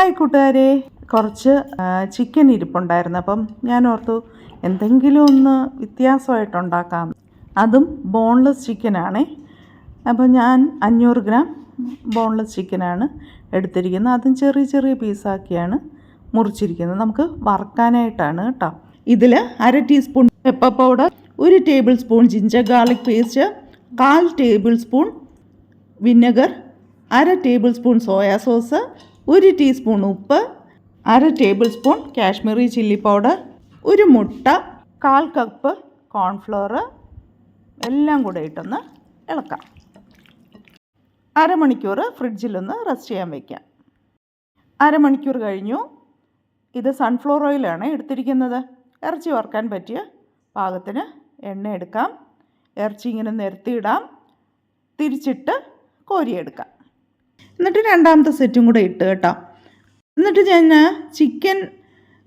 Hi കൂട്ടുകാരെ. കുറച്ച് chicken ഇരിപ്പുണ്ടായിരുന്നു. അപ്പം ഞാൻ ഓർത്തു എന്തെങ്കിലും ഒന്ന് വ്യത്യാസമായിട്ട് ഉണ്ടാക്കാം. അതും ബോൺലെസ് ചിക്കനാണേ അപ്പം ഞാൻ അഞ്ഞൂറ് ഗ്രാം ബോൺലെസ് ചിക്കനാണ് എടുത്തിരിക്കുന്നത്. അതും ചെറിയ ചെറിയ പീസാക്കിയാണ് മുറിച്ചിരിക്കുന്നത്. നമുക്ക് വറക്കാനായിട്ടാണ് കേട്ടോ. ഇതിൽ അര ടീസ്പൂൺ പെപ്പർ പൗഡർ ഒരു tablespoon ginger garlic paste കാൽ ടേബിൾ സ്പൂൺ വിനെഗർ അര ടേബിൾ സ്പൂൺ സോയാ സോസ് ഒരു ടീസ്പൂൺ ഉപ്പ് അര tablespoon Kashmiri chilli powder ഒരു മുട്ട കാൽ കപ്പ് കോൺഫ്ലോർ എല്ലാം കൂടെ ഇട്ടൊന്ന് ഇളക്കാം. അരമണിക്കൂർ ഫ്രിഡ്ജിലൊന്ന് റെസ്റ്റ് ചെയ്യാൻ വയ്ക്കാം അരമണിക്കൂർ കഴിഞ്ഞു. ഇത് സൺഫ്ലവർ ഓയിലാണ് എടുത്തിരിക്കുന്നത്. ഇറച്ചി വറുക്കാൻ പറ്റിയ പാകത്തിന് എണ്ണ എടുക്കാം. ഇറച്ചി ഇങ്ങനെ നിരത്തിയിടാം. തിരിച്ചിട്ട് കോരിയെടുക്കാം എന്നിട്ട് രണ്ടാമത്തെ സെറ്റും കൂടെ ഇട്ട് കേട്ടോ. എന്നിട്ട് ഞാൻ ചിക്കൻ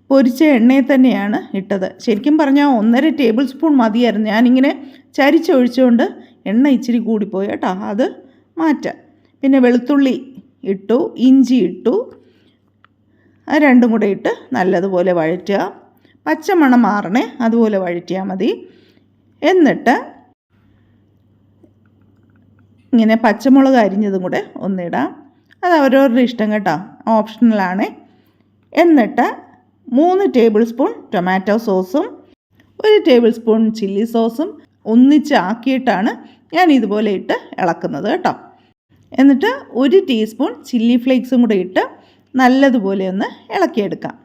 പൊരിച്ച എണ്ണയിൽ തന്നെയാണ് ഇട്ടത്. ശരിക്കും പറഞ്ഞാൽ ഒന്നര ടേബിൾ സ്പൂൺ മതിയായിരുന്നു. ഞാനിങ്ങനെ ചരിച്ചൊഴിച്ചുകൊണ്ട് എണ്ണ ഇച്ചിരി കൂടിപ്പോയി കേട്ടോ. അത് മാറ്റാം. പിന്നെ വെളുത്തുള്ളി ഇട്ടു ഇഞ്ചി ഇട്ടു. അത് രണ്ടും കൂടെ ഇട്ട് നല്ലതുപോലെ വഴറ്റുക. പച്ചമണം മാറണേ അതുപോലെ വഴറ്റിയാൽ മതി. എന്നിട്ട് ഇങ്ങനെ പച്ചമുളക് അരിഞ്ഞതും കൂടെ ഒന്നിടാം. അത് അവരവരുടെ ഇഷ്ടം കേട്ടോ. ഓപ്ഷണലാണ് എന്നിട്ട് മൂന്ന് ടേബിൾ സ്പൂൺ ടൊമാറ്റോ സോസും ഒരു ടേബിൾ സ്പൂൺ ചില്ലി സോസും ഒന്നിച്ച് ആക്കിയിട്ടാണ് ഞാൻ ഇതുപോലെ ഇട്ട് ഇളക്കുന്നത് കേട്ടോ. എന്നിട്ട് ഒരു ടീസ്പൂൺ ചില്ലി ഫ്ലേക്സും കൂടെ ഇട്ട് നല്ലതുപോലെ ഒന്ന് ഇളക്കിയെടുക്കാം.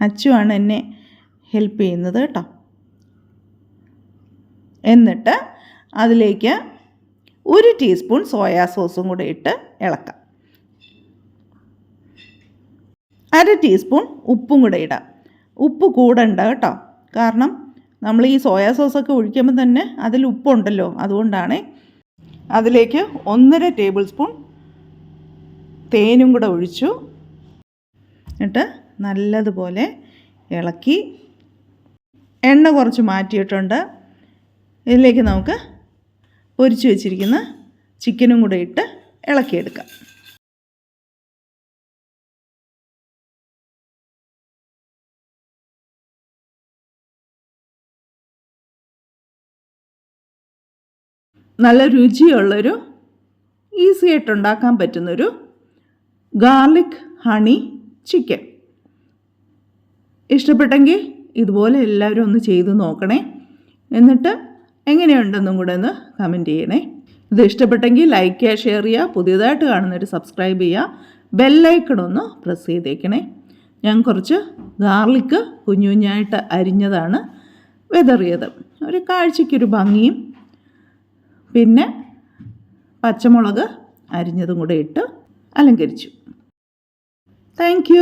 അച്ചുവാണ് എന്നെ ഹെൽപ്പ് ചെയ്യുന്നത് കേട്ടോ. എന്നിട്ട് അതിലേക്ക് ഒരു ടീസ്പൂൺ സോയാ സോസും കൂടെ ഇട്ട് ഇളക്കാം. അര ടീസ്പൂൺ ഉപ്പും കൂടെ ഇടാം. ഉപ്പ് കൂടണ്ട കേട്ടോ. കാരണം നമ്മൾ ഈ സോയാ സോസൊക്കെ ഒഴിക്കുമ്പോൾ തന്നെ അതിൽ ഉപ്പുണ്ടല്ലോ. അതുകൊണ്ടാണ് അതിലേക്ക് ഒന്നര ടേബിൾ സ്പൂൺ തേനും കൂടെ ഒഴിച്ചു. എന്നിട്ട് നല്ലതുപോലെ ഇളക്കി. എണ്ണ കുറച്ച് മാറ്റിയിട്ടുണ്ട്. ഇതിലേക്ക് നമുക്ക് പൊരിച്ച് വെച്ചിരിക്കുന്ന ചിക്കനും കൂടെ ഇട്ട് ഇളക്കിയെടുക്കാം. നല്ല രുചിയുള്ളൊരു ഈസി ആയിട്ട് ഉണ്ടാക്കാൻ പറ്റുന്നൊരു ഗാർലിക് ഹണി ചിക്കൻ. ഇഷ്ടപ്പെട്ടെങ്കിൽ ഇതുപോലെ എല്ലാവരും ഒന്ന് ചെയ്ത് നോക്കണേ. എന്നിട്ട് എങ്ങനെയുണ്ടെന്നും കൂടെ ഒന്ന് കമന്റ് ചെയ്യണേ. ഇത് ഇഷ്ടപ്പെട്ടെങ്കിൽ ലൈക്ക് ചെയ്യുക ഷെയർ ചെയ്യുക പുതിയതായിട്ട് കാണുന്നവർ സബ്സ്ക്രൈബ് ചെയ്യുക ബെല്ലൈക്കൺ ഒന്ന് പ്രസ് ചെയ്തേക്കണേ. ഞാൻ കുറച്ച് ഗാർലിക്ക് കുഞ്ഞു കുഞ്ഞായിട്ട് അരിഞ്ഞതാണ് വിതറിയത്. ഒരു കാഴ്ചയ്ക്കൊരു ഭംഗിയും. പിന്നെ പച്ചമുളക് അരിഞ്ഞതും കൂടെ ഇട്ട് അലങ്കരിച്ചു. താങ്ക്